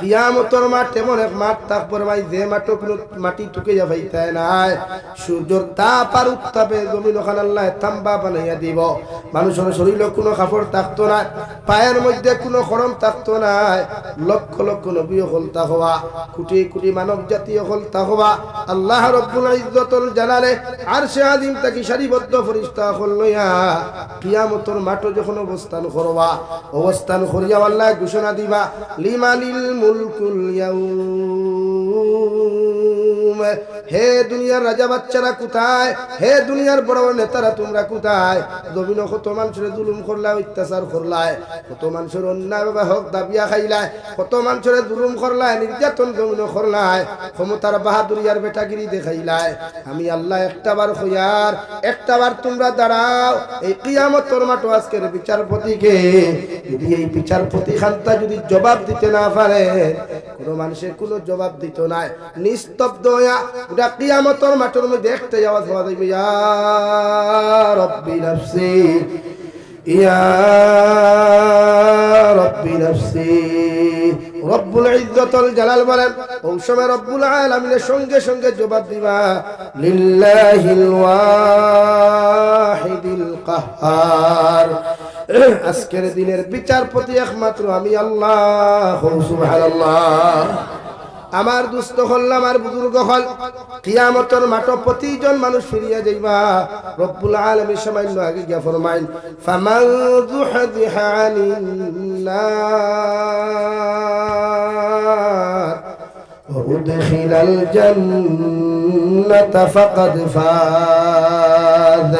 কিয়ামতর মাঠ এমন এক মাঠ তাক ফরমাই যে মাঠ মাটি টুকে যা ভাইতায় নাই। সূর্যর কোনো কাপড় থাকতো পায়ের মধ্যে কোনো খরম থাকতো না। লক্ষ লক্ষ নবী হল হওয়া, কোটি কোটি মানব জাতীয় হল হওয়া। আল্লাহ রব্বুল ইজ্জতুল জালালে আর সে আদিম তাকে সারিবদ্ধ ফরিস্তা হল লইয়া কিয়ামতর মাঠ যখন অবস্থান করবা, অবস্থান করিয়া আল্লাহ ঘোষণা দিবা লিমানিল মুলকুল ইয়াউম। হে দুনিয়ার রাজা বাচ্চারা কোথায়? হে দুনিয়ার বড় বড় নেতারা তোমরা কোথায়? জমিন কত মানুষের জুলুম করলা অত্যাচার করলায়, কত মানুষের অন্যায় বাবা হক, দাবিয়া খাইলায়, কত মানুষের জুলুম করলায়, নির্যাতন জমিন করলায়, ক্ষমতার বাহাদুরিয়ার বেটাগিরি দেখাইলায়। আমি আল্লাহ একটাবার হইয়ার একটাবার তোমরা দাঁড়াও, এই কিয়ামতর মাঠো আজকের বিচারপতিকে যদি এই বিচারপতি খান্তা যদি জবাব দিতে না পারে, কোনো মানুষের কোনো জবাব দিত নাই নিস্তব্ধ হইয়া ওটা কিয়ামতর মাঠের মধ্যে দেখতে যাওয়া যাওয়া যাইবে ইয়া রব্বি ইয়া রব্বি নফসি। রব্বুল ইজ্জতুল জালাল বলেন ওই সময় রব্বুল আলামিনের সঙ্গে সঙ্গে জবাব দিবা, লিল্লাহিল ওয়াহিদিল কাহ্হার আজকের দিনের বিচারপতি একমাত্র আমি, আল্লাহ, সুবহানাল্লাহ। আমার দুস্থ হল আমার বুজুর্গ হল কিয়ামতর মাঠ প্রতিজন মানুষ ফিরিয়া যাইবা রব্বুল আলামিন সামান্য আগে গিয়া ফরমাইন ফামান যুহদিহা আনিন নার وأدخل الجنة فقد فاز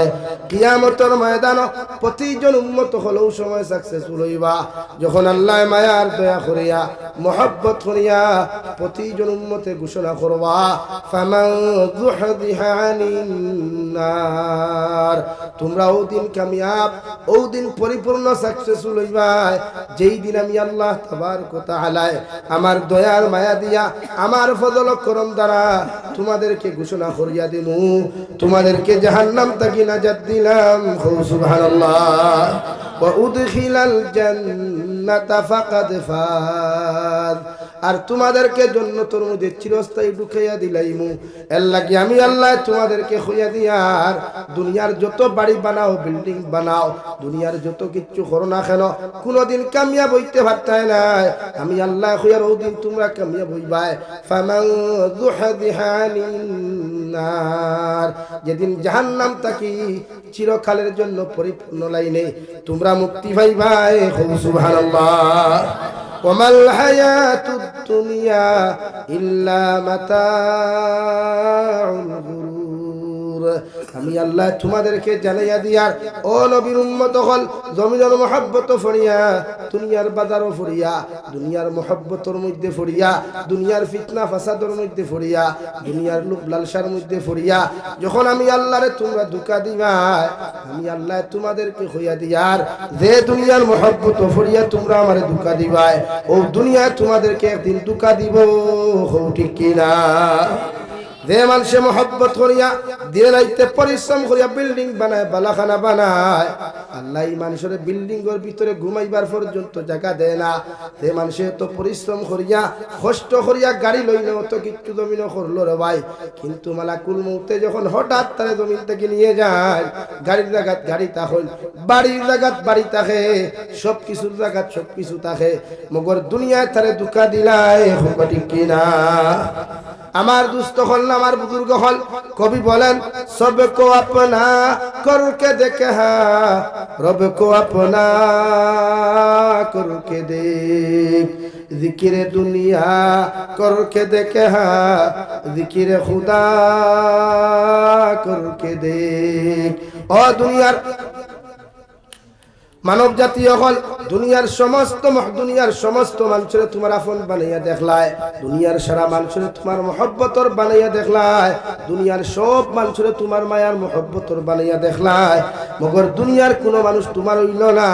কিয়ামতের ময়দান প্রতিজন উন্মত হলেও সময় সাকসেসফুল হইবা। যখন আল্লাহ মায়ার দয়া করিয়া, মোহব্বত করিয়া প্রতিজন উন্মতে ঘোষণা করবা তোমরা ও দিন কামিয়াব ও দিন পরিপূর্ণ সাকসেসফুল হইবা। যেই দিন আমি আল্লাহ তাবারক ওয়া তাআলায় আমার দয়ার মায়া দিয়া, আমার ফজল করম দ্বারা তোমাদেরকে ঘোষণা করিয়া দিমু। তোমাদেরকে জাহান্নাম থেকে নাজাত দিলাম সুবহানাল্লাহ ওয়া উদখিলাল জান্নাতা ফাকাদ ফাজ আর তোমাদেরকে জন্নতর মধ্যে চিরস্থায়ী ঢুকাইয়া দিলাইমু। এর লাগি আমি আল্লাহ তোমাদেরকে হইয়া দিয়ার দুনিয়ার যত বাড়ি বানাও, বিল্ডিং বানাও, দুনিয়ার যত কিচ্ছু করো না কেন, কোনোদিন কামিয়াব হইতে পারতাই নাই। আমি আল্লাহ হইয়ার ওদিন তোমরা কামিয়া নার যেদিন জাহান্নাম তাকি চিরকালের জন্য পরিপূর্ণ লাইনে তোমরা মুক্তি ভাই পাইবাই সুবহানাল্লাহ। وما الحياة الدنيا إلا متاع الغرور. আমি আল্লাহ তোমাদেরকে জানাইয়া দিয়ার ও নবীর উম্মত হল, জমিনের মহব্বত ফরিয়া, দুনিয়ার বাজারও ফরিয়া, দুনিয়ার মহব্বতর মধ্যে ফরিয়া, দুনিয়ার ফিতনা ফাসাদর মধ্যে ফরিয়া, দুনিয়ার লোক লালসার মধ্যে ফরিয়া। যখন আমি আল্লাহরে তোমরা দুকা দিবা, আমি আল্লাহ তোমাদেরকে হইয়া দিয়ার যে দুনিয়ার মহব্বত ফরিয়া তোমরা আমারে দুকা দিবাই ও দুনিয়া তোমাদেরকে একদিন দুকা দিব ঠিক কিনা? যে মানুষে মহব্বত করিয়া দিয়ে রাইতে পরিশ্রম করিয়া বিল্ডিং বানায়, বালাখানা বানায়, আল্লাহ মানুষের বিল্ডিং এর ভিতরে ঘুমাইবার পর্যন্ত জায়গা দেয় না। যে মানুষে তো পরিশ্রম করিয়া, কষ্ট করিয়া গাড়ি লইলে তো কিচ্ছু জমিন করল রে ভাই। কিন্তু মালাকুল মৌতে যখন হঠাৎ তারে জমিন থেকে নিয়ে যায়, গাড়ির জায়গাত গাড়ি তাহল বাড়ির জায়গাত বাড়ি থাকে সব কিছুর জাগাত সব কিছু থাকে। মগর দুনিয়ায় তারে দুকা দিলাই কিনা আমার দুস্থ হল না, আমার বুজুর্গ হল? কবি বলেন সব কো আপনা করকে দেখে হা রব কো আপনা করকে দেখ। জিকিরে দুনিয়া করকে দেখে হা, জিকিরে খুদা করকে দেখ। ও দুনিয়ার মানব জাতি হল দুনিয়ার সমস্ত দুনিয়ার সমস্ত মানুষের তোমার আপন বানাইয়া দেখলায়। দুনিয়ার সারা মানুষের তোমার মহব্বতর বানাইয়া দেখলায়। দুনিয়ার সব মানুষের তোমার মায়ার মহব্বতর বানাইয়া দেখলায়। মগর দুনিয়ার কোনো মানুষ তোমার হইল না।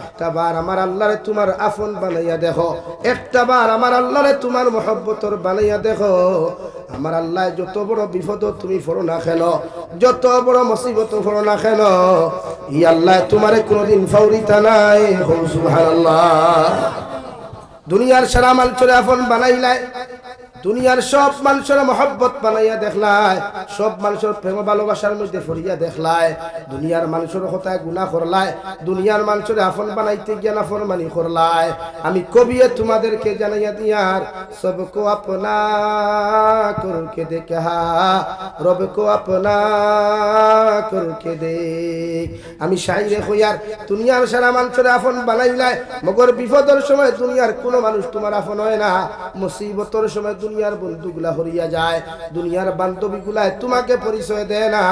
একটা বার আমার আল্লাহরে তোমার আপন বানাইয়া দেখো। একটা বার আমার আল্লাহরে তোমার মহব্বতর বানাইয়া দেখো। আমার আল্লাহ, যত বড় বিপদ তুমি ফোর না খেল যত বড় মুসিবত ফোর না খেল ই আল্লাহ, তোমারে কোনোদিন ফাউরিতা নাই। সুবহানাল্লাহ। দুনিয়ার সারা মাল চলে আপন বানাইলাই দুনিয়ার সব মানুষের মহব্বত বানাইয়া দেখলায়, সব মানুষের প্রেম ভালোবাসার মধ্যে ফরিয়া দেখলায়, দুনিয়ার মানুষের কথায় গুণা করলায়, দুনিয়ার মানুষের আপন বানাইতে গিয়া নাফর মানি করলায়। আমি কবিয়ে তোমাদেরকে জানাইয়া দিয়ার সবকো আপনা করকে দেখা, রবকো আপনা করকে দেখ। আমি শাইরে হইয়ার দুনিয়ার সারা মানুষের আপন বানাইলায়, মগর বিপদের সময় দুনিয়ার কোনো মানুষ তোমার আপন হয় না, মুসিবতর সময় দুনিয়ার বন্ধুগুলা হরিয়া যায়, দুনিয়ার বান্ধবী গুলায় তোমাকে পরিচয় দেয় না।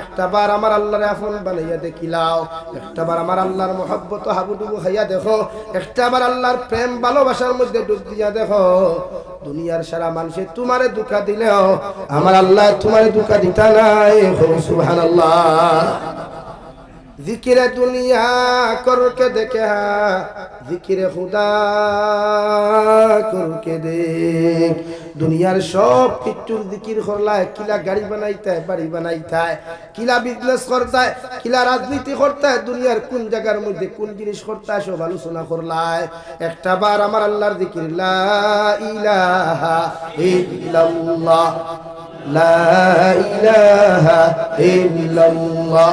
একটা বার আমার আল্লাহর আপন বানাইয়া দেখিলাও, একটা বার আমার আল্লাহর মহব্বত হাবুডুবু খাইয়া দেখো, একটা বার আল্লাহর প্রেম ভালোবাসার মধ্যে ডুব দিয়া দেখো, দুনিয়ার সারা মানুষে তোমারে দুঃখা দিলেও, আমার আল্লাহ তোমারে দুঃখা দিতা নাই। সুবহানাল্লাহ। জিকিরে দুনিয়া করকে দেখে জিকিরে হুদা করকে দেখ। দুনিয়ার সব কিচ্ছুর জিকির করলায়, কিলা গাড়ি বানাইতায়, বাড়ি বানাইতায়, কিলা বিজনেস করতায়, কিলা রাজনীতি করতায়, দুনিয়ার কোন জায়গার মধ্যে কোন জিনিস করতায়, সব আলোচনা করলায়। একটা বার আমার আল্লাহর জিকির, লা ইলাহা ইল্লাল্লাহ, লা ইলাহা ইল্লাল্লাহ।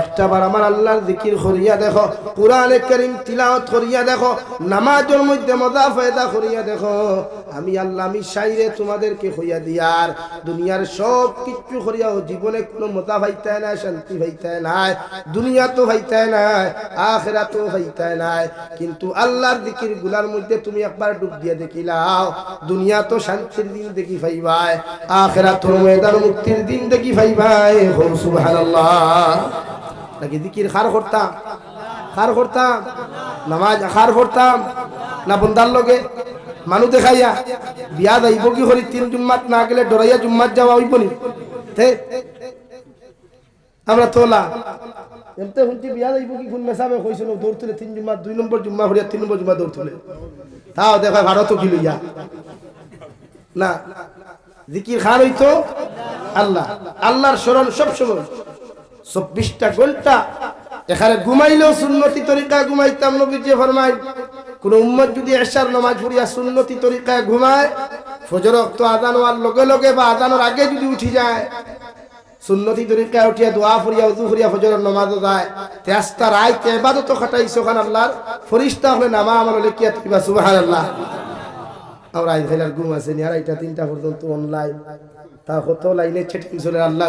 একটাবার আমার আল্লাহর জিকির করিয়া দেখো তিলাওয়াত করিয়া দেখো, নামাজের মধ্যে মজা ফায়দা করিয়া দেখো। আমি আল্লাহ, আমি তোমাদেরকে হইয়া দিয়ার দুনিয়ার সব করিয়াও জীবনে কোনো মজা পাইতে না শান্তি পাইতে নাই, দুনিয়া তো পাইতে নাই আখেরা তো পাইতে নাই। কিন্তু আল্লাহর দিকিরগুলার মধ্যে তুমি একবার ডুব দিয়ে দেখিলাও দুনিয়া তো শান্তির দিন দেখি পাইবাই আখেরা তোর ময়দান মুক্তির দিন দেখি পাইবাই হো সুবহানাল্লাহ। নাকি দিকির খার করতাম খার করতাম, নামাজ খার করতাম, না বন্দার লগে মানুষ দেখাইয়া বিয়া যাইব কি করি, তিন জুম্মাত না গেলে ডরাইয়া জুম্মাত যাওয়া হইব নি? আমরা তোলা এমতে শুনছি বিয়া যাইব কি কোন মেসাবে কইছিল দৌড় তুলে তিন জুম্মা দুই নম্বর জুম্মা হরিয়া তিন নম্বর জুম্মা দৌড় তুলে। তাও দেখা ভারতও কি লইয়া। না, জিকির খান হইতো আল্লাহ। আল্লাহর স্মরণ সব সময়। চব্বিশটা ঘণ্টা এখানে ঘুমাইলেও সুন্নতি তরিকা ঘুমাইতাম, নবীজি ফরমাই কোন উম্মত যদি এশার নামাজ পড়িয়া সুন্নতি তরিকায় ঘুমায়, ফজর তো আদান হওয়ার লগে লগে বা আদানোর আগে যদি উঠি যায়, সুন্নতি তরিকায় উঠিয়া দোয়া ফুরিয়া উজু ফুরিয়া ফজর নামাজ যায় তেস্তা রায় তেবাদত খাটাইছো খান আল্লাহর ফরিস্তা হলে নামা আমার লেখিয়া থাকিবা সুবহানাল্লাহ। আমরা আইন ফেলার ঘুম আছে নি আড়াইটা তিনটা পর্যন্ত অনলাইন তা কত লাইনে ছেটিং চলে আল্লাহ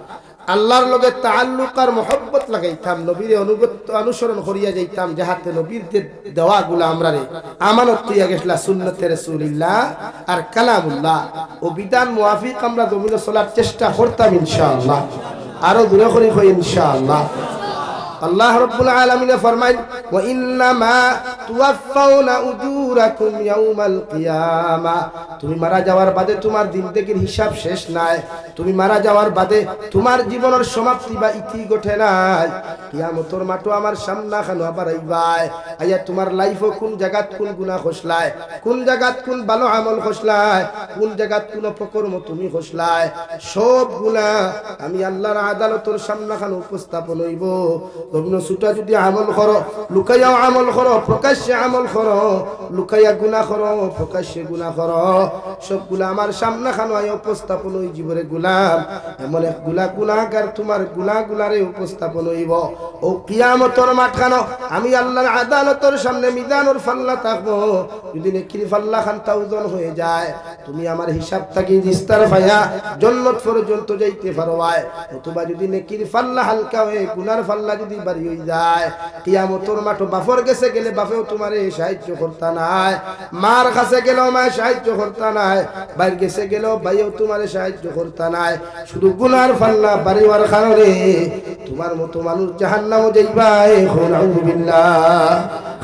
আল্লাহর লগে তাল্লুক আর মহব্বত লাগাইতাম, নবীর অনুগত, অনুসরণ করিয়া যাইতাম যাহাতে নবীর দেওয়া গুলা আমরা রে, আমানত তুইয়া গেছিলা, সুন্নতে রসুলিল্লাহ আর কালামুল্লাহ। ও বিধান মুআফিক আমরা জমিনে চলার চেষ্টা করতাম ইনশাআল্লাহ। আরও দূরে করি ইনশাআল্লাহ। আল্লাহ রব্বুল আলামিন ফরমাইন ওয়া ইন্নামা তুওয়াফাউনা উজুরাকুম ইয়াউমাল কিয়ামা। তুমি মারা যাওয়ার বাদে তোমার জিন্দেগীর হিসাব শেষ নাই। তুমি মারা যাওয়ার বাদে তোমার জীবনের সমাপ্তি বা ইতি ঘটে নাই। কিয়ামতর মাঠো আমার সামনা খানো আবার আইবাই আইয়া তোমার লাইফও কোন জায়গাত কোন গুনাহ খসলায়? কোন জায়গাত কোন ভালো আমল খসলায়? কোন জায়গাত কোন অপকর্ম তুমি খসলায়? সব গুনাহ আমি আল্লাহর আদালতর সামনা খানো উপস্থাপন হইব। রবিন সুটা যদি আমল করো লুকাইয়াও আমল করো প্রকাশ্যে আমল করো লুকাইয়া গুণা করো প্রকাশ্যে গুণা করো সবগুলা আমার সামনে খানো উপস্থাপন হই জীবরে গুলাম। এমন একগুলা গুণাগার তোমারগুলা গুলারে উপস্থাপন হইব। ও কিয়ামতর মাঠ খানো আমি আল্লাহর আদালতর সামনে মিদানোর ফাল্লা থাকব। যদি নেকির ফাল্লা খান তাউজন হয়ে যায়, তুমি আমার হিসাব থাকি বিস্তার ভাইয়া, জন্নত পর্যন্ত যাইতে পারো ভাই অথবা যদি নেকির ফাল্লা হালকা হয়ে গুনার ফাল্লা যদি বাড়ি হয়ে যায়। কিয়ামতর মাঠো বাফর গেছে গেলে বাফেও তোমার সাহায্য করতা নাই। মার কাছে গেলেও মায় সাহায্য করতা নাই। বাইর গেছে গেলেও ভাইও তোমার সাহায্য করতা নাই। শুধু গুনার ফাল্লা বাড়িওয়ার কারণে তোমার মতো মানুষ জাহান্নামও যাইবা। এখন আউযুবিল্লাহ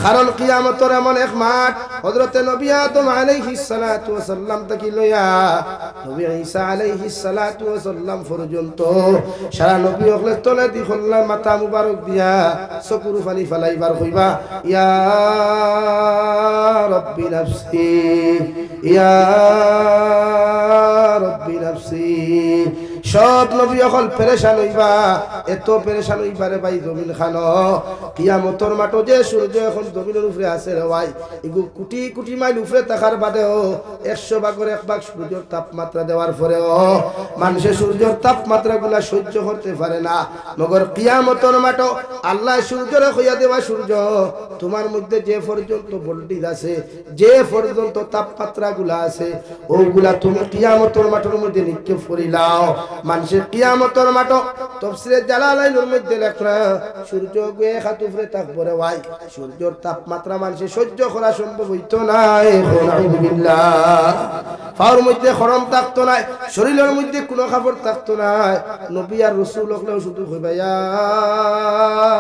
কারণ কিয়ামতর এমন এক মাঠ, হযরতে নবী আদম আলাইহিস সালাতু ওয়াসাল্লাম থেকে লইয়া নবী ঈসা আলাইহিস সালাতু ওয়াসাল্লাম পর্যন্ত সারা নবী হকলে তলে দি হল্লা মাথা মুবারক দিয়া চকুর পানি ফেলাইবার হইবা। ইয়া রব্বি নাফসি, ইয়া রব্বি নাফসি সব নবী অকল পেরেশান হইবা, এত পেরেশান হইবারে ভাই জমিন খান। কিয়ামতর মাটো যে সূর্য এখন জমিনের উপরে আছে রে ভাই, এগু কোটি কোটি মাইল উপরে থাকার বাদেও একশো ভাগের এক ভাগ সূর্যের তাপমাত্রা দেওয়ার পরেও মানুষের সূর্যের তাপমাত্রা গুলা সহ্য করতে পারে না। মগর কিয়ামতর মাটো আল্লাহ সূর্যের হইয়া দেওয়া সূর্য, তোমার মধ্যে যে পর্যন্ত ভোল্টেজ আছে, যে পর্যন্ত তাপমাত্রা গুলা আছে, ওগুলা তুমি কিয়ামতর মাঠের মধ্যে নিক্ষেপ করিলাও মানুষের কিয়ামতর মাঠ তফসিরে জালালাইনের মধ্যে লেখরা, সূর্য গিয়ে হাত উপরে থাকব রে ভাই। সূর্যর তাপমাত্রা মানুষের সহ্য করা সম্ভব হইতো না ফাওয়ার মধ্যে খরম থাকতো না শরীরের মধ্যে কোনো কাপড় থাকতো না নবী আর রসুল শুধু ইয়া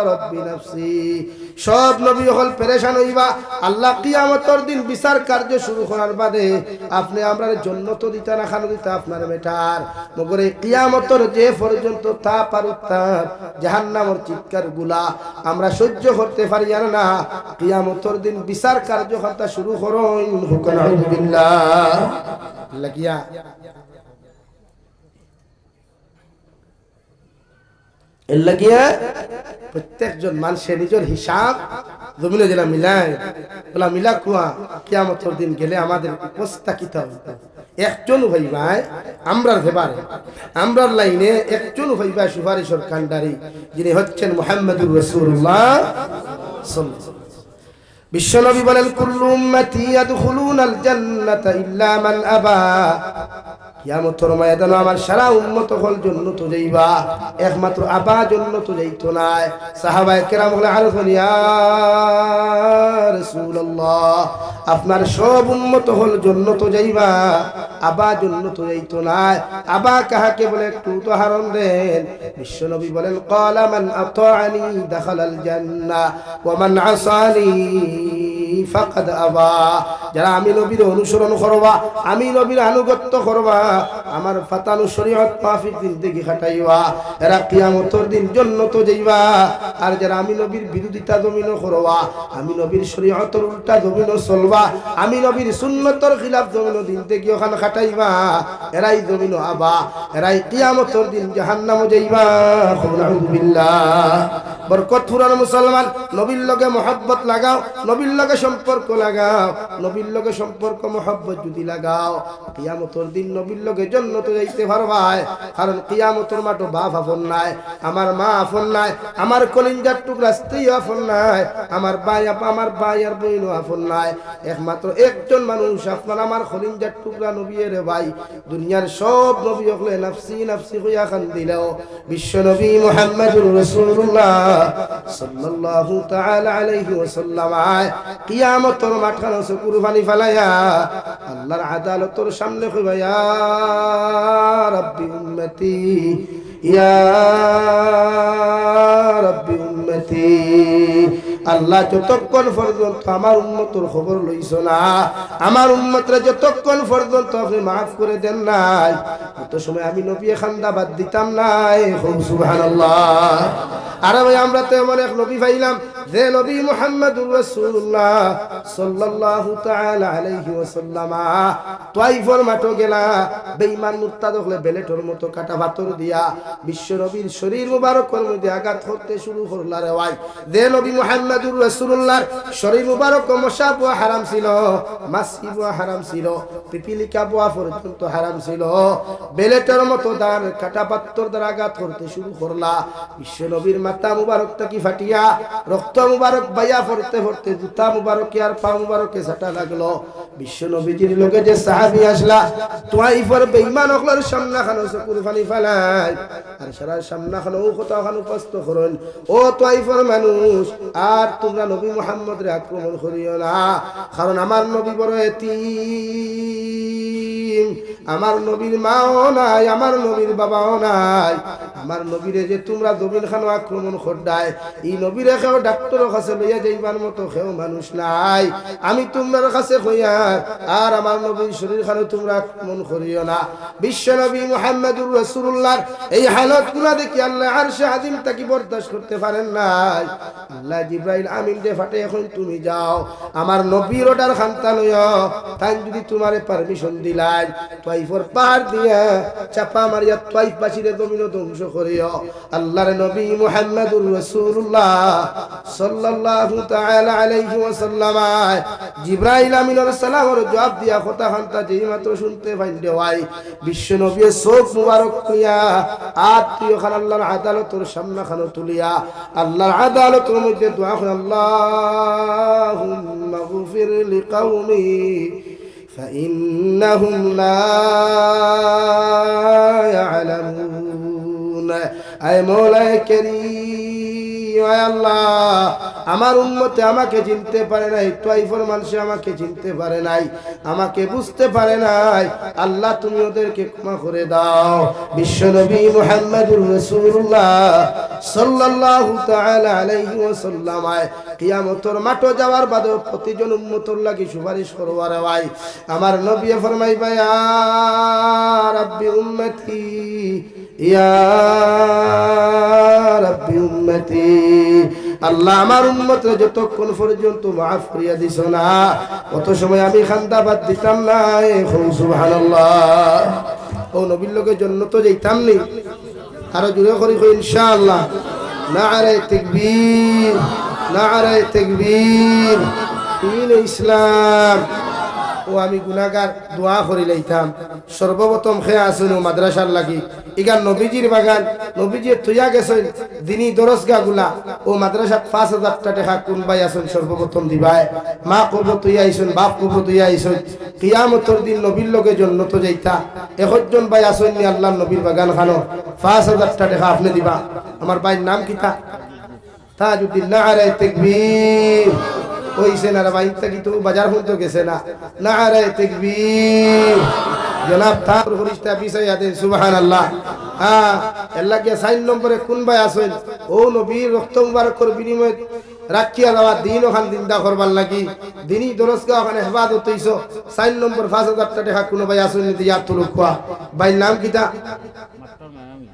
রব্বি নাফসি সব নবী হল পেরেশান হইবা। আল্লাহ কিয়ামতর দিন বিচার কার্য শুরু করার বাদে আপনি আমরা জন্য তো দিতা না, খানো দিতা আপনার বেটার। মগরে কিয়ামতর যে পর্যন্ত তাপ আর উত্তাপ, জাহান্নামর চিৎকারগুলা আমরা সহ্য করতে পারি আর না, কিয়ামতর দিন বিচার কার্যকর্তা শুরু করুন। হুকান লাগিয়া এর লাগিয়া প্রত্যেকজন মানুষের নিজের হিসাব জমিনে যেটা মিলায় বলা, মিলা কুয়া, কিয়ামতর দিন গেলে আমাদের উপস্থাপিত হবে। একজন ভাইবাই আমরার ভেবার, আমরার লাইনে একজন ভাইবাই সুপারিশর কান্ডারি যিনি হচ্ছেন মোহাম্মদুর রসুল্লাহ বিশ্বনবী বলেন, কুল্লু উম্মতি ইয়াদখুলুনাল জান্নাতা ইল্লা মান আবা। আমার সারা উম্মত হল জন্য তো যাইবা। একমাত্র আবা জন্য তো যাইতো না সাহাবায়ে কেরাম বলে আরফন রাসূলুল্লাহ, আপনার সব উম্মত হল জন্য তো যাইবা। আবা জন্য তো যাইতো না আবা কাহাকে বলে, একটু উদাহরণ দেন। বিশ্বনবী বলেন, ক্বালা মান আতাআনি দাখালাল জান্নাহ, ওয়া আসানি ফাকাদ আবা। যারা আমি নবীর অনুসরণ করবা, আমি নবীর আনুগত্য করবা, আমার ফাতানু শরীয়ত মাফিক খাটাইবা। এরা কিয়ামতর দিন যাইবা। আর যারা আমি নবীর বিরোধিতা জমিন করবা, আমি নবীর শরীয়তর উল্টা জমিন চলবা, আমি নবীর সুন্নতর খিলাফ জমিন ওখানে খাটাইবা। এরাই জমিন আবা, এরাই কিয়ামতর দিন জাহান্নামও যাইবা। বরকত ফুরান মুসলমান, নবীর লগে মহব্বত লাগাও, নবীর লগে সম্পর্ক লাগাও, নবীর লগে সম্পর্ক, মহব্বত যদি লাগাও, কিয়ামতর দিন নবীর লগে জন্নত যাইতে পারবাই কারণ কিয়ামতর মাঠো বাপ আপন নাই, আমার মা আপন নাই, আমার কলিঞ্জার টুকরা স্ত্রী আপন নাই, আমার ভাই আপা, আমার ভাই আর বইন আপন নাই। একমাত্র একজন মানুষ আপনার, আমার কলিঞ্জার টুকরা নবী রে ভাই। দুনিয়ার সব নবী হলে নাফসি নাফসি হইয়া খান দিলেও, বিশ্ব নবী মুহাম্মদুর রাসূলুল্লাহ সাল্লাল্লাহু তাআলা আলাইহি ওয়াসাল্লাম কিয়ামতের মাঠখানে চকুর পানি ফেলাইয়া আল্লাহর আদালতর সামনে কইবা, ইয়া রাব্বি উম্মতি, ইয়া রব্বি উম্মতি আল্লাহ যতক্ষণ পর্যন্ত আমার উন্মতর খবর লইছ না, আমার উন্মতরা যতক্ষণ পর্যন্ত আপনি মাফ করে দেন নাই, অত সময় আমি নবী খান্দা বাদ দিতাম নাই। সুবহানাল্লাহ। আরে ভাই, আমরা তো এমন এক নবী পাইলাম, যে নবী মুহাম্মদুর রাসূলুল্লাহ সাল্লাল্লাহু তাআলা আলাইহি ওয়াসাল্লাম, তাইফর মাঠো গেলা, বেঈমান মুরতাদ হলে বেলেটর মতো কাটা পাথর দিয়া বিশ্ব নবীর শরীর মুবারকের মধ্যে আঘাত করতে শুরু করলা রে ভাই। যে নবী মুহাম্মদুর রাসূলুল্লাহর শরীর মুবারক মশা বুয়া হারাম ছিল মাছি বুয়া হারাম ছিল, পিপিলিকা বুয়া পর্যন্ত হারাম ছিল। বেলেটের মতো দান কাটা পাত্তর দ্বারা আঘাত করতে শুরু করলা। বিশ্ব নবীর মাথা মুবারকটা কি ফাটিয়া, রক্ত মুবারক বাইয়া ফরতে ফরতে জুতা মুবারক আর পা মুবারকে সাটা লাগল। বিশ্ব নবীজির লোকে যে সাহাবি আসলা, তোয়াইফর বেঈমান হকলার সামনা খানো চকুর ফানি ফেলাই, আর সারা সামনা খানো কথা খানো উপস্থ করুন। ও তোয়াইফর মানুষ, আর তোমরা নবী মুহাম্মদ রে আক্রমণ করিও না। কারণ আমার নবী বড় এতি আমার নবীর মাও নাই, আমার নবীর বাবাও নাই। আমার নবীরে যে তোমরা জমিন খানো আক্রমণ করডায়, এই নবীরে খেও ডাক্তারের কাছে লইয়া যাইবার মতো খেও মানুষ নাই। আমি তোমার কাছে কইয়ার আর আমার নবীর শরীর খানো তোমরা আক্রমণ করিও না। বিশ্ব নবী মুহাম্মদুর রাসূলুল্লাহর এই হালতগুলা দেখি আল্লাহ আর সে আদিম তাকে বরদাস্ত করতে পারেন নাই। আল্লাহ জিব্রাইল আমিন দে ফাটে, এখন তুমি যাও। আমার নবীর ওটার খান্তা লইয়া তাই যদি তোমারে পারমিশন দিলাই। তোয়াইফর পাহাড় দিয়া চাপা মারিয়া তোয়াইফ বাসিরে জমিন ধ্বংস করিও আল্লাহর নবী মুহাম্মদুর রাসূলুল্লাহ সাল্লাল্লাহু তাআলা আলাইহি ওয়াসাল্লাম জিব্রাইল আমিনের সালামের জবাব দিয়া কথা খান্তা যেই মাত্র শুনতে পাইন দেওয়াই বিশ্ব নবীর চোখ মুবারক নিয়া আত্মীয় খান আল্লাহর আদালতের সামনে খানো তুলিয়া আল্লাহর আদালতের মধ্যে দোয়া করে আল্লাহুম্মা গফির লিকাউমি فإنهم لا يعلمون أي مولاي كريم আমার উন্মতে আমাকে চিনতে পারে নাই মানুষ আমাকে চিনতে পারে নাই, আমাকে বুঝতে পারে নাই। আল্লাহ, তুমি ওদেরকে ক্ষমা করে দাও। বিশ্ব নবী মুহাম্মদুর মাঠে যাওয়ার বাদে প্রতিজন উম্মতর লাগি সুপারিশ করবার ভাই আমার নবী ফরমাইবা ইয়া রাব্বি আল্লাহ আমার উম্মতরে যতক্ষণ পর্যন্ত মাফ করিয়া দিছ না কত সময় আমি খান্দা বাদ দিতাম না এখন সুবহানাল্লাহ। ও নবীর লোকের জন্য তো যাইতাম নি, আরও জুড়ে করি ইনশাআল্লাহ। নারে তাকবীর নারে তাকবীর। দিন ইসলাম। ও আমি গুনাগার দোয়া করি লাইতাম। সর্বপ্রথম খেয়ে আসুন ও মাদ্রাসার লাগি। ইগান নবীজির বাগান, নবীজি তুইয়া গেছেন, দিনী দরসগা গুলা। ও মাদ্রাসাত পাঁচ হাজার টাকা কোন ভাই আসুন সর্বপ্রথম দিবাই মা কব তুই আইসুন, বাপ কব তুই আইসুন। কিয়ামতর দিন নবীর লগে জন্য তো যাইতা। একজন ভাই আসুন নি আল্লাহ নবীর বাগান খানো পাঁচ হাজার টাকা আপনি দিবা। আমার ভাইয়ের নাম কিতা তাজউদ্দিন নারে তাকবীর। হইছে না ভাই থাকি তো বাজার পর্যন্ত গেছে না? না রে তাকবীর। জনাব ঠাকুর ফরিস্তা পিছাইয়া দেন, সুবহানাল্লাহ। হ্যাঁ আল্লাহ কে সাইন নম্বরে কোন ভাই আছেন? ও রক্ত রাখিয়া দিন ওখান দিনদা করবার লাগি। দিনই দরসগা ওখানে হেফাজত হইছো। সাইন নম্বর পাঁচ হাজার টাকা কোনো ভাই আসেন দিয়া তুলুক ভাই নাম কিতা মাস্টার মায়ামি।